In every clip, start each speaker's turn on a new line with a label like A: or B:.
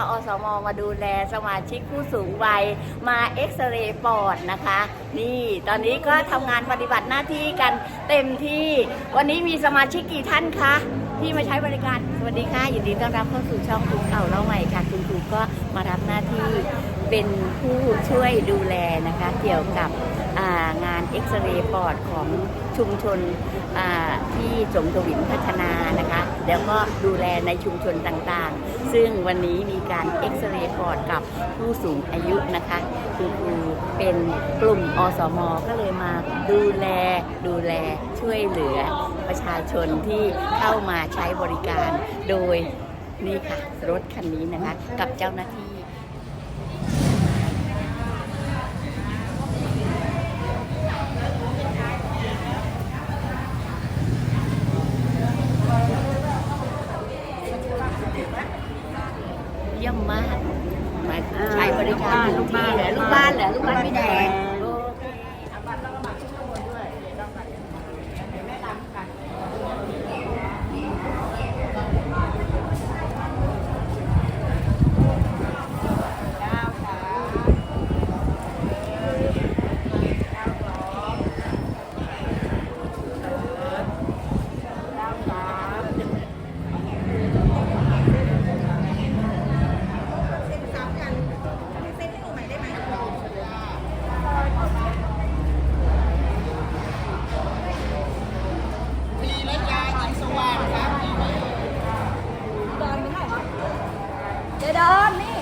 A: ค่ะอสมมาดูแลสมาชิกผู้สูงวัยมาเอ็กซเรย์ปอดนะคะ นี่ตอนนี้ก็ทำงานปฏิบัติหน้าที่กันเต็มที่ วันนี้มีสมาชิกกี่ท่านคะที่มาใช้บริการ สวัสดีค่ะ ยินดีต้อนรับเข้าสู่ช่องคุณเก่าเล่าใหม่ค่ะ คุณครูก็มารับหน้าที่เป็นผู้ช่วยดูแลนะคะ เกี่ยวกับ งานเอ็กซเรย์ปอดของชุมชนที่สมทวินพัฒนานะคะ แล้วก็ดูแลในชุมชนต่างๆ ซึ่งวันนี้มีการเอ็กซเรย์ปอดกับผู้สูงอายุนะคะคุณครูเป็นกลุ่มอสม ก็เลยมาดูแลดูแลช่วยเหลือประชาชนที่เข้ามาใช้บริการโดยนี่ค่ะรถคันนี้นะคะกับเจ้าหน้าที่ เยี่ยมมากมาใช้บริการ
B: ลูกบ้าน
A: เหรอลูกบ้านเหรอลูกบ้านพี่แดงเจดอนนี่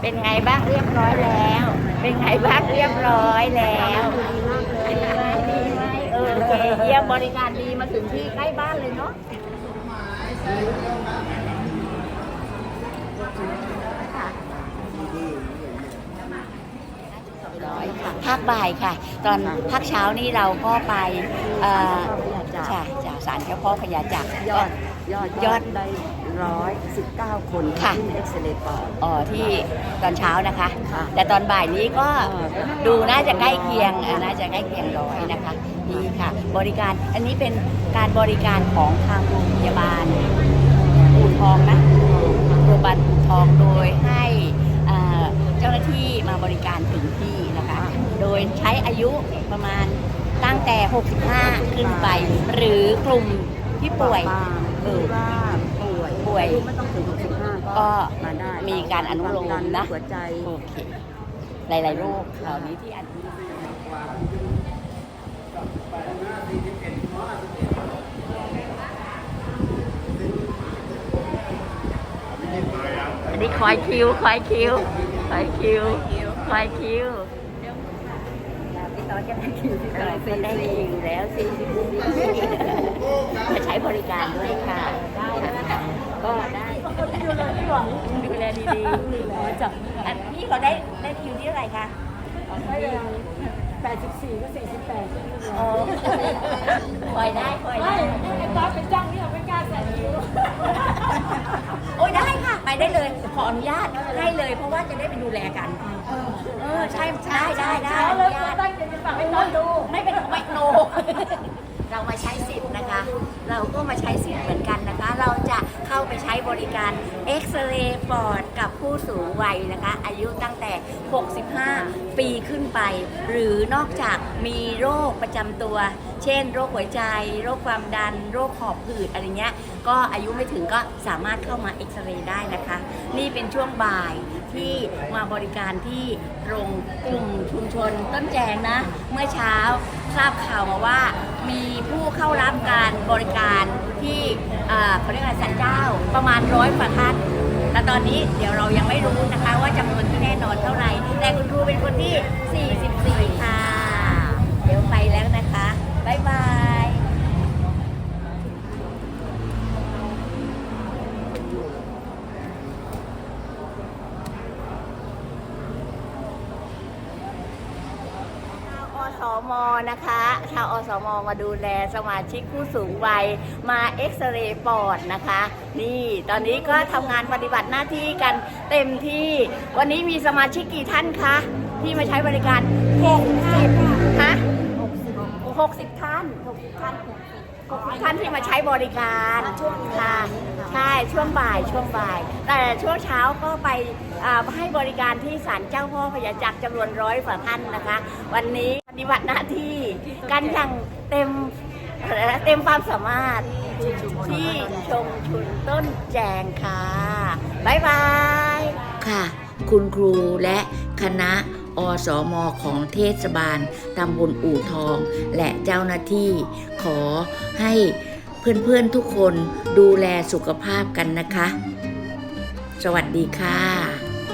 A: เป็นไงบ้างเรียบร้อยแล้ว เป็นไงบ้างเรียบร้อยแล้วเออโอเคเยี่ยมบริการดีมาถึงที่ใกล้บ้านเลยเนาะค่ะร้อยค่ะภาคบ่ายค่ะ ตอนภาคเช้านี่เราก็ไป เอ่อจ้ะจ้ะสารเจ้าพ่อพญาจักร
B: ยอดยอด
A: ยอด
B: ได้ร้อยสิบเก้าคน
A: ค่ะ
B: ที่เอ็กซเรย์ปอด
A: อ๋อที่ตอนเช้านะคะ
B: ค่ะ
A: แต่ตอนบ่ายนี้ก็
B: เออ
A: ดูน่าจะใกล้เคียงอะน่าจะใกล้เคียงร้อยนะคะนี่ค่ะ บริการอันนี้เป็นการบริการของทางโรงพยาบาลอู่ทองนะโรงพยาบาลอู่ทองโดยให้อ่าเจ้าหน้าที่มาบริการถึงที่นะคะ โดยใช้อายุประมาณตั้ง แต่ 65 ขึ้นไป หรือกลุ่มที่ป่วย
B: บาง
A: เออ
B: ว่าป่วย
A: ป่วย
B: อาไม่ต้องถึง65
A: ก็
B: มาได้
A: มีการอนุโลม
B: ควาดั
A: นะ
B: หัวใจ
A: โอเค หลายๆโรคเหล่านี้ที่อันอันนี้คอยคิวคอยคิวคอยคิวคอยคิว พี่ต้อยจะได้คิวพี่ต้อยจะได้คิวแล้วสิมาใช้บริการด้วยค่ะได้ค่ะก็ได้ดูแลดีๆจับอันพี่เขาได้ได้คิวที่อะไหรคะ
C: แปดสิบสี่ก็สี่สิบแปด
A: โอ้คอยได้คอย
C: ไม่
A: ได้
C: ไอ้ตอนเป็นจ้างนี่เราไม่กล้าใส่คิ้ว
A: โอ้ยได้ค่ะ ไปได้เลย ขออนุญาตให้เลย เพราะว่าจะได้ไปดูแลกัน เออใช่ได้ได้ได้
C: แล้วเลย
A: ญาตั้
C: งใจจะฝากให้น้องดู
A: ไม่เป็นไม่โน เรามาใช้สิทธิ์นะคะ เราก็มาใช้สิทธิ์เหมือนกันนะคะ เราจะเข้าไปใช้บริการเอ็กซเรย์ปอดกับผู้สูงวัยนะคะ อายุตั้งแต่ 65 ปีขึ้นไป หรือนอกจากมีโรคประจำตัว เช่น โรคหัวใจ โรคความดัน โรคหอบหืดอะไรเงี้ย ก็อายุไม่ถึงก็สามารถเข้ามาเอ็กซเรย์ได้นะคะ นี่เป็นช่วงบ่าย ที่มาบริการที่ตรงกลุ่มชุมชนต้นแจงนะ เมื่อเช้าทราบข่าวมาว่า มีผู้เข้ารับการบริการที่เขาเรียกว่าสันเจ้าประมาณร้อยกว่าท่านแต่ตอนนี้เดี๋ยวเรายังไม่รู้นะคะว่าจำนวนที่แน่นอนเท่าไหร่แต่คุณครูเป็นคนที่ 44 ค่ะ เดี๋ยวไปแล้วนะคะ บ๊ายบาย
B: เส
A: มนะคะ ชาวอสมมาดูแลสมาชิกผู้สูงวัยมาเอ็กซเรย์ปอดนะคะ นี่ตอนนี้ก็ทำงานปฏิบัติหน้าที่กันเต็มที่ วันนี้มีสมาชิกกี่ท่านคะที่มาใช้บริการ60ฮะ60 ท่าน 60 ท่าน60ท่านที่มาใช้บริการค่ะใช่ช่วงบ่ายช่วงบ่าย แต่ช่วงเช้าก็ไปอ่าให้บริการที่ศาลเจ้าพ่อพญาจักรจำนวนร้อยกว่าท่านนะคะ วันนี้ ปฏิบัติหน้าที่กันอย่างเต็มเต็มความสามารถที่ชมชุนต้นแจงค่ะ บ๊ายบาย
D: ค่ะ คุณครูและคณะอสมของเทศบาลตำบลอู่ทอง และเจ้าหน้าที่ขอให้เพื่อนๆทุกคนดูแลสุขภาพกันนะคะ สวัสดีค่ะ